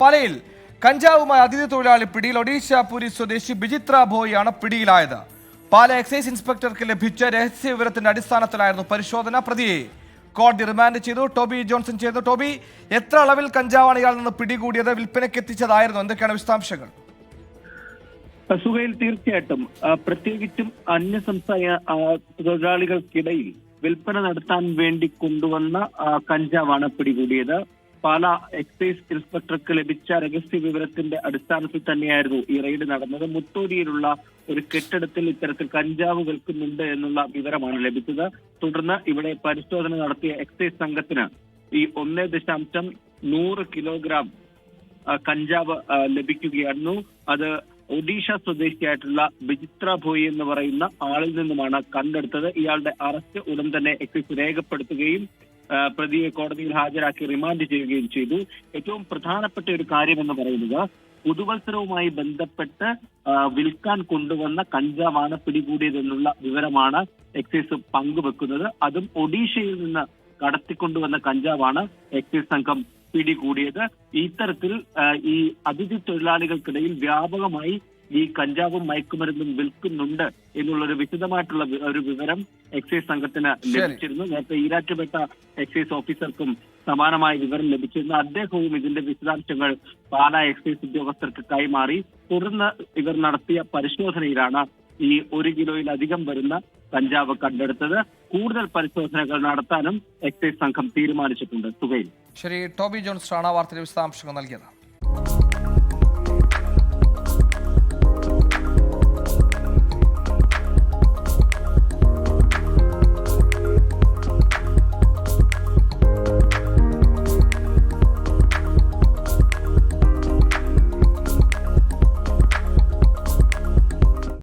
പാലയിൽ കഞ്ചാവുമായി അതിഥി തൊഴിലാളി പിടിയിൽ ഒഡീഷ പുരി സ്വദേശി ബിജിത്ര ഭോയിയാണ് പിടിയിലായത്. പാല എക്സൈസ് ഇൻസ്പെക്ടർക്ക് ലഭിച്ച രഹസ്യ വിവരത്തിന്റെ അടിസ്ഥാനത്തിലായിരുന്നു പരിശോധന. പ്രതിയെ കോടതി റിമാൻഡ് ചെയ്തു. ടോബി ജോൺസൺ ചെയ്തു ടോബി എത്ര അളവിൽ കഞ്ചാവാണ് ഇയാൾ നിന്ന് പിടികൂടിയത്? വിൽപ്പനയ്ക്ക് എത്തിച്ചതായിരുന്നു. എന്തൊക്കെയാണ് വിശദാംശങ്ങൾ? സുഹൈൽ തീർച്ചയായിട്ടും. പ്രത്യേകിച്ചും അന്യ സംസ്ഥാന തൊഴിലാളികൾക്കിടയിൽ വിൽപ്പന നടത്താൻ വേണ്ടി കൊണ്ടുവന്ന കഞ്ചാവാണ് പിടികൂടിയത്. പാല എക്സൈസ് ഇൻസ്പെക്ടർക്ക് ലഭിച്ച രഹസ്യ വിവരത്തിന്റെ അടിസ്ഥാനത്തിൽ തന്നെയായിരുന്നു ഈ റെയ്ഡ് നടന്നത്. മുത്തൂരിയിലുള്ള ഒരു കെട്ടിടത്തിൽ ഇത്തരത്തിൽ കഞ്ചാവ് വിൽക്കുന്നുണ്ട് എന്നുള്ള വിവരമാണ് ലഭിച്ചത്. തുടർന്ന് ഇവിടെ പരിശോധന നടത്തിയ എക്സൈസ് സംഘത്തിന് ഈ ഒന്നേ ദശാംശം നൂറ് കിലോഗ്രാം കഞ്ചാവ് ലഭിക്കുകയായിരുന്നു. അത് ഒഡീഷ സ്വദേശിയായിട്ടുള്ള വിചിത്ര ഭോയി എന്ന് പറയുന്ന ആളിൽ നിന്നുമാണ് കണ്ടെടുത്തത്. ഇയാളുടെ അറസ്റ്റ് ഉടൻ തന്നെ എക്സൈസ് രേഖപ്പെടുത്തുകയും പ്രതിയെ കോടതിയിൽ ഹാജരാക്കി റിമാൻഡ് ചെയ്യുകയും ചെയ്തു. ഏറ്റവും പ്രധാനപ്പെട്ട ഒരു കാര്യം എന്ന് പറയുന്നത് പുതുവത്സരവുമായി ബന്ധപ്പെട്ട് വിൽക്കാൻ കൊണ്ടുവന്ന കഞ്ചാവാണ് പിടികൂടിയതെന്നുള്ള വിവരമാണ് എക്സൈസ് പങ്കുവെക്കുന്നത്. അതും ഒഡീഷയിൽ നിന്ന് കടത്തിക്കൊണ്ടുവന്ന കഞ്ചാവാണ് എക്സൈസ് സംഘം പിടികൂടിയത്. ഇത്തരത്തിൽ ഈ അതിഥി തൊഴിലാളികൾക്കിടയിൽ വ്യാപകമായി ഈ കഞ്ചാവും മയക്കുമരുന്നും വിൽക്കുന്നുണ്ട് എന്നുള്ളൊരു വിശദമായിട്ടുള്ള ഒരു വിവരം എക്സൈസ് സംഘത്തിന് ലഭിച്ചിരുന്നു. നേരത്തെ ഈരാറ്റുപേട്ട എക്സൈസ് ഓഫീസർക്കും സമാനമായ വിവരം ലഭിച്ചിരുന്നു. അദ്ദേഹവും ഇതിന്റെ വിശദാംശങ്ങൾ പാലാ എക്സൈസ് ഉദ്യോഗസ്ഥർക്ക് കൈമാറി. തുടർന്ന് ഇവർ നടത്തിയ പരിശോധനയിലാണ് ഈ ഒരു കിലോയിലധികം വരുന്ന കഞ്ചാവ് കണ്ടെടുത്തത്. കൂടുതൽ പരിശോധനകൾ നടത്താനും എക്സൈസ് സംഘം തീരുമാനിച്ചിട്ടുണ്ട്. തുകയിൽ ശരി ടോബി ജോൺസ് ആണ് വാർത്തയുടെ വിശദാംശങ്ങൾ നൽകിയത്.